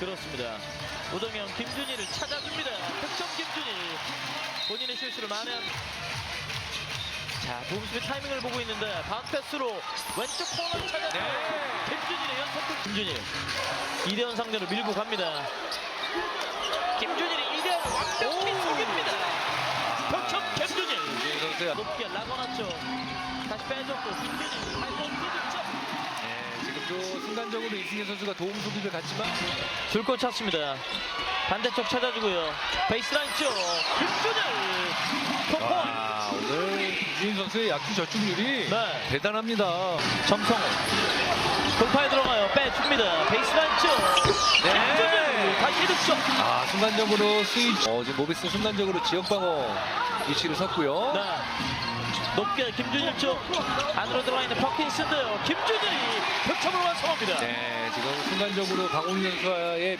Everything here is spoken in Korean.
그렇습니다. 우동현 김준희를 찾아줍니다. 득점 김준희. 본인의 실수를 만회한. 자, 도움수비 타이밍을 보고 있는데 바운패스로 왼쪽 코너를 찾아. 네. 김준희의 연속 김준희. 이대현 상대로 밀고 갑니다. 김준희를 이대현 완벽히 속입니다. 득점 김준희. 높게 라거나죠. 다시 빼줬고 김준희 순간적으로 이승현 선수가 도움 수비를 갔지만 줄곧 찼습니다. 반대쪽 찾아주고요. 베이스라인 쪽 김준일 폭포 와, 오늘 김준희 선수의 야투 저축률이 네. 대단합니다. 점성호 돌파에 들어가요. 빼줍니다. 베이스라인 쪽 네. 득점. 아, 순간적으로 스위 어, 지금 모비스 순간적으로 지역 방어 위치를 섰고요. 네. 높게 김준일 쪽 안으로 들어가 있는 퍼킨스인데요. 김준일이 득점을 완성합니다. 네, 지금 순간적으로 강훈 선수와의